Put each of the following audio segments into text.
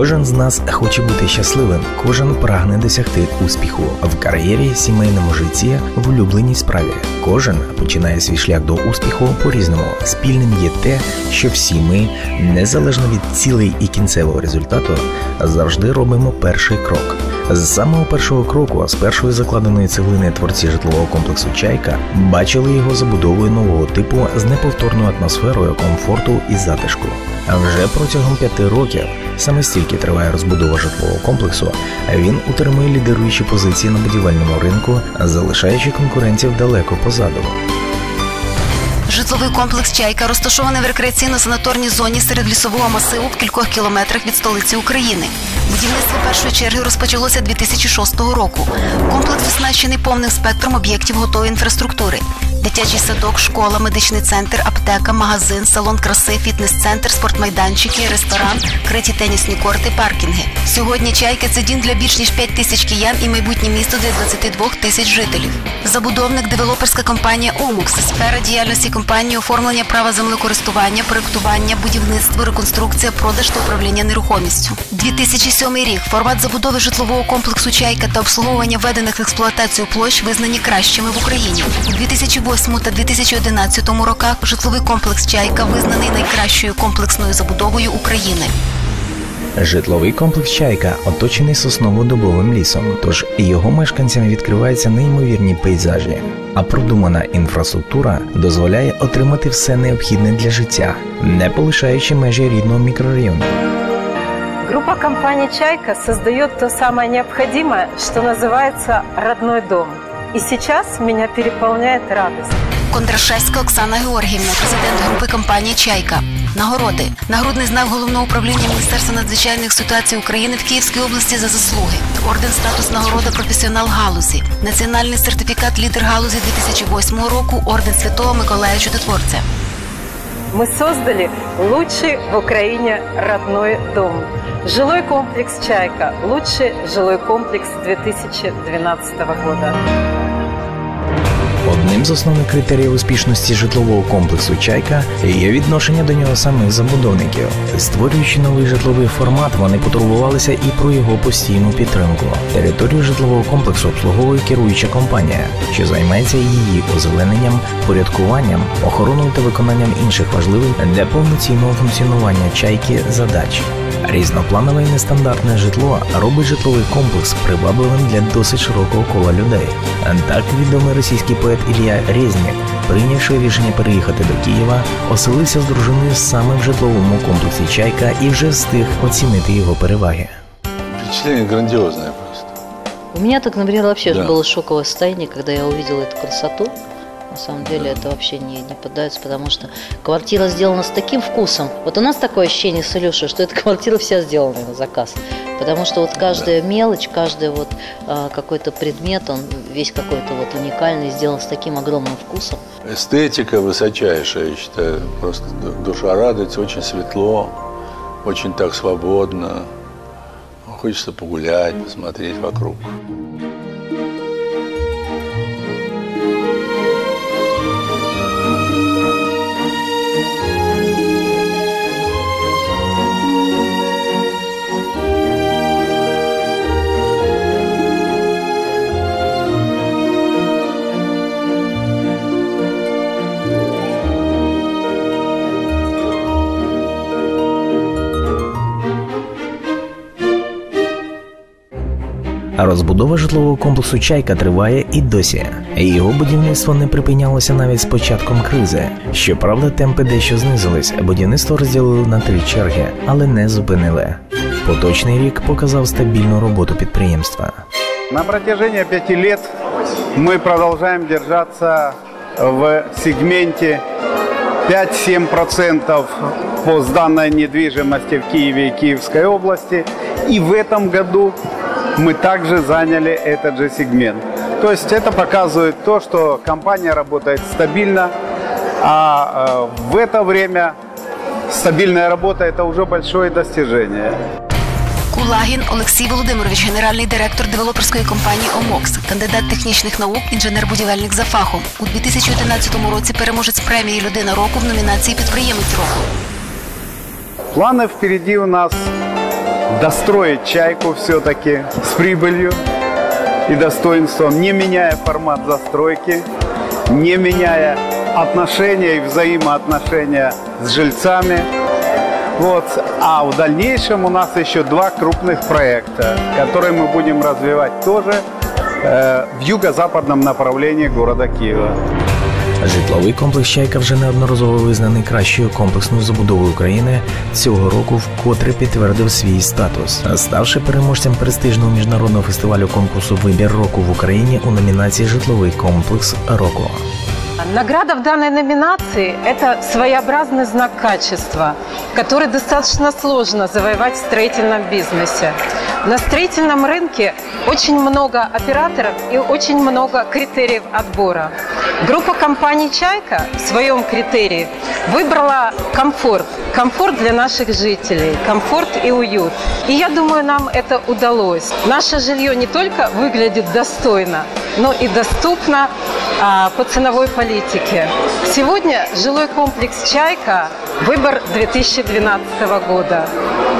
Кожен з нас хоче бути щасливим, кожен прагне досягти успіху в кар'єрі, сімейному житті, в улюбленій справі. Кожен починає свій шлях до успіху по-різному. Спільним є те, що всі ми, незалежно від цілей і кінцевого результату, завжди робимо перший крок. З самого першого кроку, з першої закладеної цеглини творці житлового комплексу Чайка бачили його забудовою нового типу з неповторною атмосферою комфорту і затишку. А вже протягом п'яти років саме стільки триває розбудова житлового комплексу. Він утримує лідеруючі позиції на будівельному ринку, залишаючи конкурентів далеко позаду. Житловий комплекс Чайка розташований в рекреаційно-санаторній зоні серед лісового масиву в кількох кілометрах від столиці України. Будівництво першої черги розпочалося 2006 року. Комплекс оснащений повним спектром об'єктів готової інфраструктури. Дитячий садок, школа, медичний центр, аптека, магазин, салон краси, фітнес-центр, спортмайданчики, ресторан, криті тенісні корти, паркінги. Сьогодні чайка це дім для більш ніж 5 тисяч киян і майбутнє місто для 22 тисяч жителів. Забудовник девелоперська компанія Омукс, сфера діяльності компанії оформлення права землекористування, проектування, будівництво, реконструкція, продаж та управління нерухомістю. 2007 рік формат забудови житлового комплексу Чайка та обслуговування введених в експлуатацію площ визнані кращими в Україні. У 2008 та 2011 роках житловий комплекс Чайка визнаний найкращою комплексною забудовою України. Житловий комплекс Чайка оточений сосново-дубовим лісом, тож його мешканцям відкриваються неймовірні пейзажі, а продумана інфраструктура дозволяє отримати все необхідне для життя, не полишаючи межі рідного мікрорайону. Группа компании «Чайка» создает то самое необходимое, что называется «родной дом». И сейчас меня переполняет радость. Кондрашевська Оксана Георгіївна, президент групи компанії Чайка. Нагороди. Нагрудний знак головного управління Міністерства надзвичайних ситуацій України в Київській області за заслуги. Орден статус нагорода професіонал галузі. Національний сертифікат лідер галузі 2008 року. Орден Святого Миколая Чудотворця. Мы создали лучший в Украине родной дом. Жилой комплекс «Чайка» – лучший жилой комплекс 2012 года. Одним з основних критеріїв успішності житлового комплексу Чайка є відношення до нього самих забудовників. Створюючи новий житловий формат, вони потурбувалися і про його постійну підтримку. Територію житлового комплексу обслуговує керуюча компанія, що займається її озелененням, порядкуванням, охороною та виконанням інших важливих для повноцінного функціонування чайки задач. Різнопланове і нестандартне житло робить житловий комплекс привабливим для досить широкого кола людей. Так відомий російський поет Ілля Резнік, прийнявши рішення переїхати до Києва, оселився з дружиною саме в житловому комплексі Чайка і вже встиг оцінити його переваги. Впечатление грандиозное просто. У меня так, например, вообще Да. было шоковое состояние, когда я увидела эту красоту. На самом деле это вообще не, не поддается, потому что квартира сделана с таким вкусом. Вот у нас такое ощущение с Илюшей, что эта квартира вся сделана на заказ. Потому что вот каждая мелочь, каждый вот а, какой-то предмет, он весь какой-то вот уникальный, сделан с таким огромным вкусом. Эстетика высочайшая, я считаю. Просто ду- душа радуется, очень светло, очень так свободно. Хочется погулять, посмотреть вокруг. Розбудова житлового комплексу Чайка триває і досі. Його будівництво не припинялося навіть з початком кризи. Щоправда, темпи дещо знизились. Будівництво розділили на три черги, але не зупинили. Поточний рік показав стабільну роботу підприємства. На протяжении пяти лет мы продолжаем держаться в сегменте 5-7% по сданной недвижимости в Киеве и Киевской области. И в этом году мы также заняли этот же сегмент. То есть это показывает то, что компания работает стабильно, а э, в это время стабильная работа – это уже большое достижение. Кулагін Олексій Володимирович, генеральний директор девелоперської компанії Омокс, кандидат технічних наук, інженер-будівельник за фахом. У 2011 році переможець премії Людина року в номінації Підприємець року. Планы впереди у нас достроить «Чайку» все-таки с прибылью и достоинством, не меняя формат застройки, не меняя отношения и взаимоотношения с жильцами. Вот. А в дальнейшем у нас еще два крупных проекта, которые мы будем развивать тоже э, в юго-западном направлении города Киева. Житловий комплекс Чайка вже неодноразово визнаний кращою комплексною забудовою України. Цього року вкотре підтвердив свій статус, ставши переможцем престижного міжнародного фестивалю конкурсу Вибір року в Україні у номінації Житловий комплекс року. Награда в данной номинации – это своеобразный знак качества, который достаточно сложно завоевать в строительном бизнесе. На строительном рынке очень много операторов и очень много критериев отбора. Группа компаний «Чайка» в своем критерии выбрала комфорт. Комфорт для наших жителей, комфорт и уют. И я думаю, нам это удалось. Наше жилье не только выглядит достойно, но и доступно а, по ценовой политике. Сегодня жилой комплекс «Чайка» – выбор 2012 года.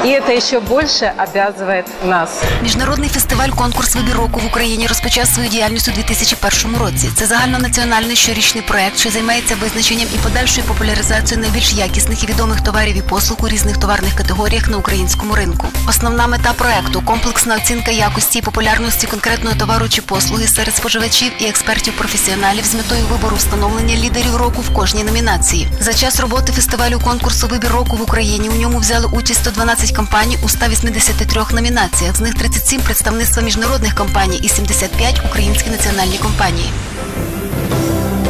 И это еще больше обязывает нас. Міжнародний фестиваль конкурс вибір року в Україні розпочав свою діяльність у 2001 році. Це загальнонаціональний щорічний проект, що займається визначенням і подальшою популяризацією найбільш якісних і відомих товарів і послуг у різних товарних категоріях на українському ринку. Основна мета проекту комплексна оцінка якості і популярності конкретного товару чи послуги серед споживачів і експертів-професіоналів з метою вибору встановлення лідерів року в кожній номінації. За час роботи фестивалю конкурсу Вибір року в Україні у ньому взяли участь 112 компаній у 183 номінаціях. З них 37 представництва міжнародних компаній і 75 українські національні компанії.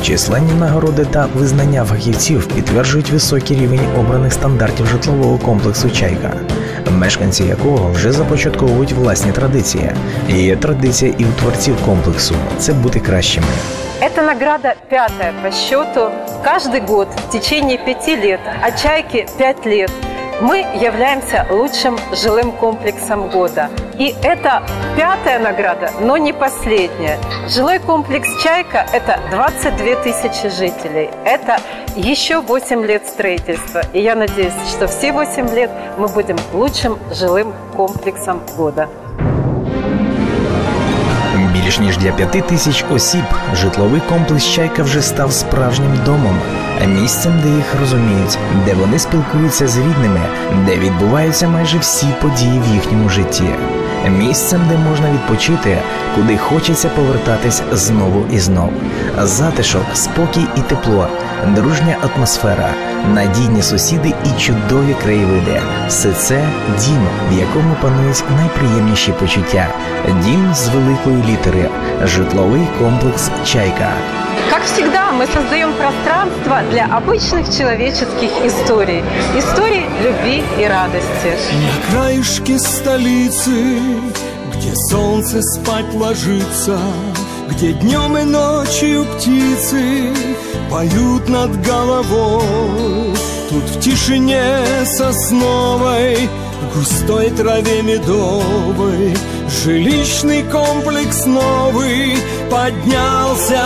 Численні нагороди та визнання фахівців підтверджують високий рівень обраних стандартів житлового комплексу Чайка, мешканці якого вже започатковують власні традиції. Є традиція і у творців комплексу це бути кращими. Эта награда пятая по счету. Каждый год в течение пяти лет, а «Чайке» пять лет, мы являемся лучшим жилым комплексом года. И это пятая награда, но не последняя. Жилой комплекс «Чайка» – это 22 тысячи жителей. Это еще 8 лет строительства. И я надеюсь, что все 8 лет мы будем лучшим жилым комплексом года. Більш ніж для п'яти тисяч осіб житловий комплекс Чайка вже став справжнім домом, місцем, де їх розуміють, де вони спілкуються з рідними, де відбуваються майже всі події в їхньому житті. Місцем, де можна відпочити, куди хочеться повертатись знову і знову. Затишок, спокій і тепло, дружня атмосфера, надійні сусіди і чудові краєвиди. Все це дім, в якому панують найприємніші почуття. Дім з великої літери, житловий комплекс Чайка. Как всегда, мы создаем пространство для обычных человеческих историй. Историй любви и радости. На краешке столицы, где солнце спать ложится, где днем и ночью птицы поют над головой. Тут в тишине сосновой, в густой траве медовой Жилищный комплекс новый поднялся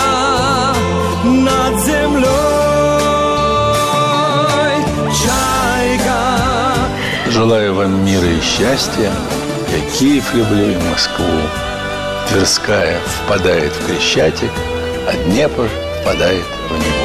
над землей. Чайка Желаю вам мира и счастья. Я Киев люблю и Москву. Тверская впадает в Крещатик, а Днепр впадает в Неву.